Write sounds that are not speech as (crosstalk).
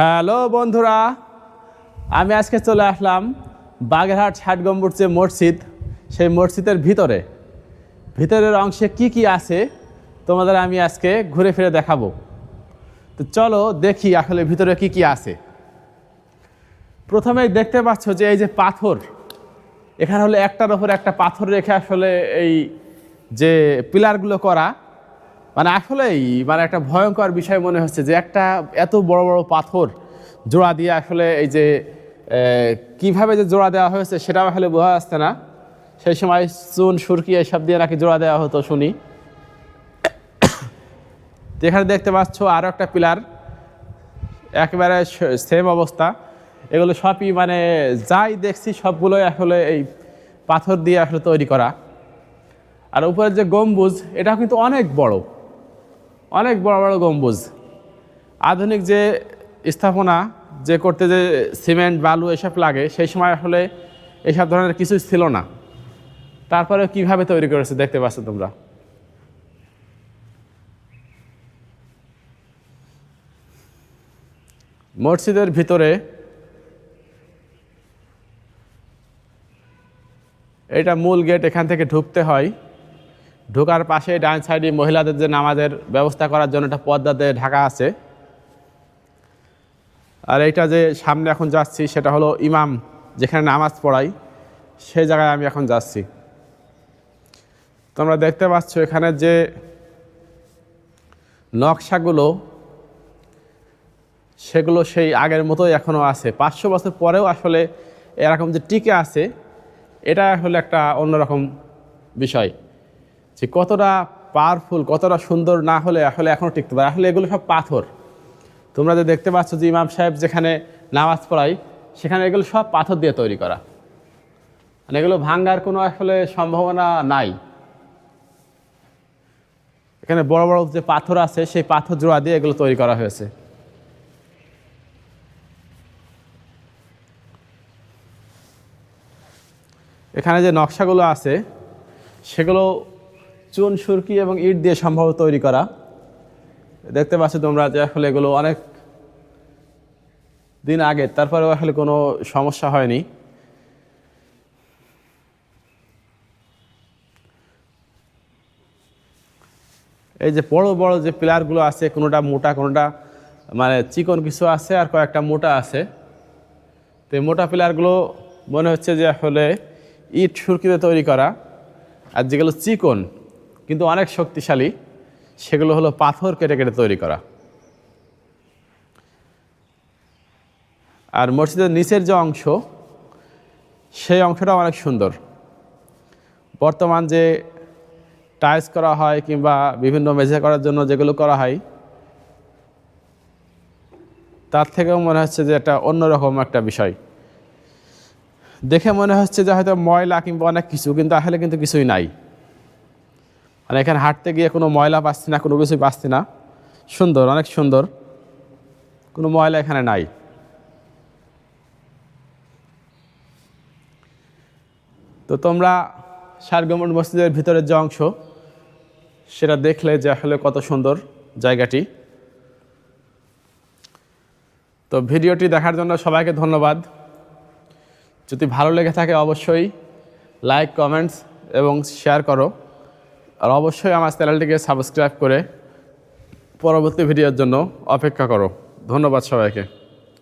Hello বন্ধুরা, আমি আজকে চলে আসলাম বাগেরহাট ষাট গম্বুর যে মসজিদ, সেই মসজিদের ভিতরে। ভিতরের অংশে কি কি আছে তোমাদের আমি আজকে ঘুরে ফিরে দেখাবো। তো চলো দেখি আসলে ভিতরে কি কি আছে। প্রথমেই দেখতে পাচ্ছ যে এই যে পাথর, এখানে হলো একটার ওপর একটা পাথর রেখে আসলে এই যে পিলারগুলো করা মানে আসলেই মানে একটা ভয়ঙ্কর বিষয় মনে হচ্ছে যে একটা এত বড় বড় পাথর জোড়া দিয়ে আসলে এই যে কীভাবে যে জোড়া দেওয়া হয়েছে সেটাও আসলে বোঝা যাচ্ছে না। সেই সময় চুন, সুরকি এসব দিয়ে নাকি জোড়া দেওয়া হতো শুনি। (coughs) যেখানে দেখতে পাচ্ছ আরও একটা পিলার, একেবারে সেম অবস্থা। এগুলো সবই মানে যাই দেখছি সবগুলোই আসলে এই পাথর দিয়ে আসলে তৈরি করা। আর উপরের যে গম্বুজ এটা কিন্তু অনেক বড়। অনেক বড় বড় গম্বুজ। আধুনিক যে স্থাপনা, যে করতে যে সিমেন্ট, বালু এসব লাগে, সেই সময় আসলে এসব ধরনের কিছু ছিল না। তারপরে কীভাবে তৈরি করেছে দেখতে পাচ্ছ তোমরা। মসজিদের ভিতরে এটা মূল গেট এখান থেকে ঢুকতে হয়। ঢোকার পাশে ডান সাইডে মহিলাদের যে নামাজের ব্যবস্থা করার জন্য একটা পর্দাতে ঢাকা আছে। আর এইটা যে সামনে এখন যাচ্ছি সেটা হলো ইমাম যেখানে নামাজ পড়াই, সেই জায়গায় আমি এখন যাচ্ছি। তোমরা দেখতে পাচ্ছ এখানে যে নকশাগুলো, সেগুলো সেই আগের মতোই এখনও আছে। পাঁচশো বছর পরেও আসলে এরকম যে টিকে আছে, এটা আসলে একটা অন্যরকম বিষয়। যে কতটা পাওয়ারফুল কতটা সুন্দর না হলে আসলে এখনও টিকতে পারে। আসলে এগুলো সব পাথর। তোমরা যে দেখতে পাচ্ছ যে ইমাম সাহেব যেখানে নামাজ পড়াই সেখানে এগুলো সব পাথর দিয়ে তৈরি করা। মানে এগুলো ভাঙ্গার কোনো আসলে সম্ভাবনা নাই। এখানে বড় বড় যে পাথর আছে, সেই পাথর জোড়া দিয়ে এগুলো তৈরি করা হয়েছে। এখানে যে নকশাগুলো আছে, সেগুলো চুন, সুরকি এবং ইট দিয়ে সম্ভব তৈরি করা। দেখতে পাচ্ছ তোমরা যে আসলে এগুলো অনেক দিন আগে, তারপরেও আসলে কোনো সমস্যা হয়নি। এই যে বড় বড় যে পিলারগুলো আছে, কোনোটা মোটা, কোনোটা মানে চিকন কিছু আছে আর কয়েকটা মোটা আছে। তো মোটা পিলারগুলো মনে হচ্ছে যে আসলে ইট, সুরকিতে তৈরি করা। আর যেগুলো চিকন কিন্তু অনেক শক্তিশালী, সেগুলো হলো পাথর কেটে কেটে তৈরি করা। আর মসজিদের নিচের যে অংশ, সেই অংশটা অনেক সুন্দর। বর্তমান যে টাইলস করা হয় কিংবা বিভিন্ন মেঝে করার জন্য যেগুলো করা হয়, তার থেকেও মনে হচ্ছে যে এটা অন্যরকম একটা বিষয়। দেখে মনে হচ্ছে যে হয়তো ময়লা কিংবা অনেক কিছু, কিন্তু আসলে কিন্তু কিছুই নাই। মানে এখানে হাঁটতে গিয়ে কোনো ময়লা পাচ্ছি না, কোনো কিছুই পাচ্ছি না। সুন্দর, অনেক সুন্দর। কোনো ময়লা এখানে নাই। তো তোমরা সারগমন মসজিদের ভিতরের যে অংশ, সেটা দেখলে যে আসলে কত সুন্দর জায়গাটি। তো ভিডিওটি দেখার জন্য সবাইকে ধন্যবাদ। যদি ভালো লেগে থাকে অবশ্যই লাইক, কমেন্টস এবং শেয়ার করো। আর অবশ্যই আমার চ্যানেলটিকে সাবস্ক্রাইব করে পরবর্তী ভিডিওর জন্য অপেক্ষা করো। ধন্যবাদ সবাইকে।